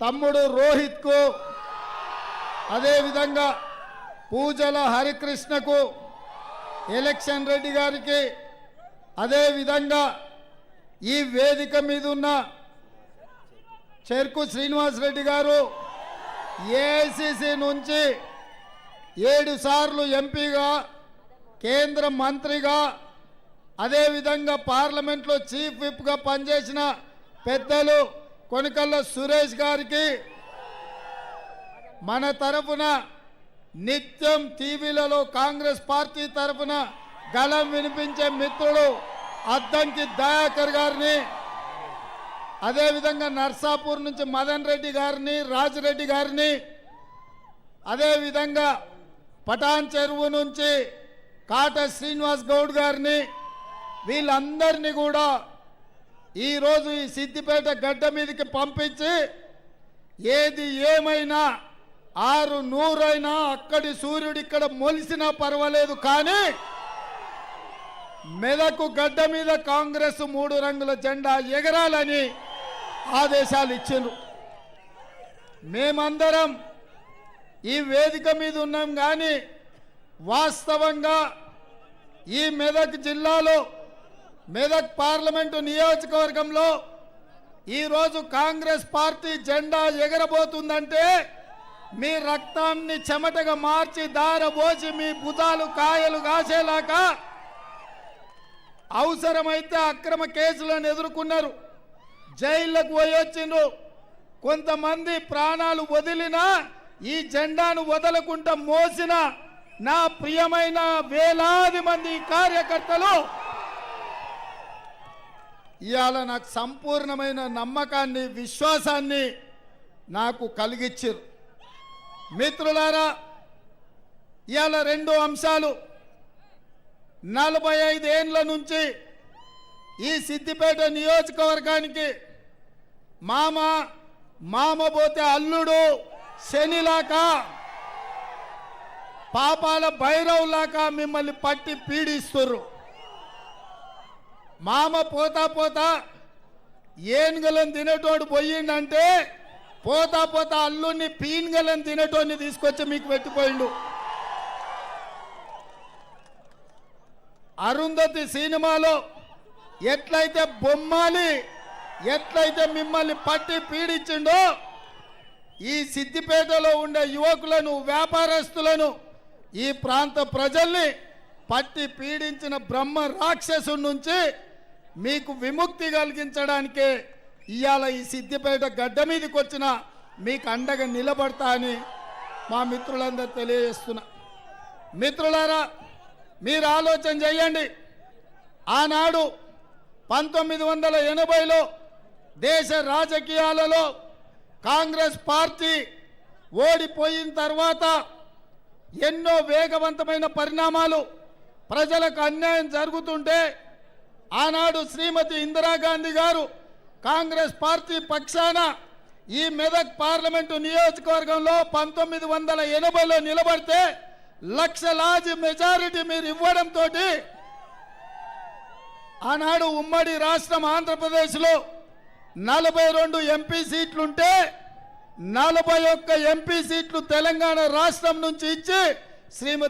తమ్ముడు రోహిత్కు అదేవిధంగా పూజల హరికృష్ణకు ఎలక్షన్ రెడ్డి గారికి అదేవిధంగా ఈ వేదిక మీద ఉన్న చెర్కు శ్రీనివాస్ రెడ్డి గారు ఏఐసిసి నుంచి ఏడు సార్లు ఎంపీగా కేంద్ర మంత్రిగా అదేవిధంగా పార్లమెంట్లో చీఫ్ విప్గా పనిచేసిన పెద్దలు కొనికల్ల సురేష్ గారికి మన తరఫున నిత్యం టీవీలలో కాంగ్రెస్ పార్టీ తరఫున గళం వినిపించే మిత్రుడు అద్దంకి దయాకర్ గారిని అదేవిధంగా నర్సాపూర్ నుంచి మదన్ రెడ్డి గారిని రాజరెడ్డి గారిని అదేవిధంగా పటాన్ చెరువు నుంచి కాట శ్రీనివాస్ గౌడ్ గారిని వీళ్ళందరినీ కూడా ఈరోజు ఈ సిద్దిపేట గడ్డ మీదకి పంపించి ఏది ఏమైనా ఆరు నూరైనా అక్కడి సూర్యుడు ఇక్కడ మొలిసినా పర్వాలేదు కానీ మెదకు గడ్డ మీద కాంగ్రెస్ మూడు రంగుల జెండా ఎగరాలని ఆదేశాలు ఇచ్చిండ్రు. మేమందరం ఈ వేదిక మీద ఉన్నాం కానీ వాస్తవంగా ఈ మెదక్ జిల్లాలో మెదక్ పార్లమెంటు నియోజకవర్గంలో ఈరోజు కాంగ్రెస్ పార్టీ జెండా ఎగరబోతుందంటే మీ రక్తాన్ని చెమటగా మార్చి దారబోసి మీ భుజాలు కాయలు కాసేలాగా అవసరమైతే అక్రమ కేసులను ఎదుర్కొన్నారు. జైళ్ళకు పోయొచ్చిండ్రు కొంతమంది ప్రాణాలు వదిలినా ఈ జెండాను వదలకుండా మోసిన నా ప్రియమైన వేలాది మంది కార్యకర్తలు ఇవాళ నాకు సంపూర్ణమైన నమ్మకాన్ని విశ్వాసాన్ని నాకు కలిగించారు మిత్రులారా ఇవాళ రెండు అంశాలు నలభై ఐదేండ్ల నుంచి ఈ సిద్దిపేట నియోజకవర్గానికి మామ మామ పోతే అల్లుడు శనిలాక పాపాల భైరవులాక మిమ్మల్ని పట్టి పీడిస్తుర్రు. మామ పోతా పోతా ఏనుగలను తినేటోడు పోయిండంటే పోతా పోతా అల్లుడిని పీనుగలను తినేటోడిని తీసుకొచ్చి మీకు పెట్టిపోయిండు. అరుంధతి సినిమాలో ఎట్లయితే బొమ్మాలి ఎట్లయితే మిమ్మల్ని పట్టి పీడించిండో ఈ సిద్దిపేటలో ఉండే యువకులను వ్యాపారస్తులను ఈ ప్రాంత ప్రజల్ని పట్టి పీడించిన బ్రహ్మ రాక్షసుడి నుంచి మీకు విముక్తి కలిగించడానికే ఇవాళ ఈ సిద్దిపేట గడ్డ మీదకి వచ్చిన మీకు అండగా నిలబడతా అని మా మిత్రులందరూ తెలియజేస్తున్నా. మిత్రులారా మీరు ఆలోచన చేయండి. ఆనాడు పంతొమ్మిది వందల ఎనభైలో దేశ రాజకీయాలలో కాంగ్రెస్ పార్టీ ఓడిపోయిన తర్వాత ఎన్నో వేగవంతమైన పరిణామాలు ప్రజలకు అన్యాయం జరుగుతుంటే ఆనాడు శ్రీమతి ఇందిరాగాంధీ గారు కాంగ్రెస్ పార్టీ పక్షాన ఈ మెదక్ పార్లమెంటు నియోజకవర్గంలో పంతొమ్మిది వందల ఎనభైలో నిలబడితే లక్షలాది మెజారిటీ మీరు ఇవ్వడంతో ఆనాడు ఉమ్మడి రాష్ట్రం ఆంధ్రప్రదేశ్లో నలభై రెండు ఎంపీ సీట్లుంటే నలభై ఒక్క ఎంపీ సీట్లు తెలంగాణ రాష్ట్రం నుంచి ఇచ్చి శ్రీమతి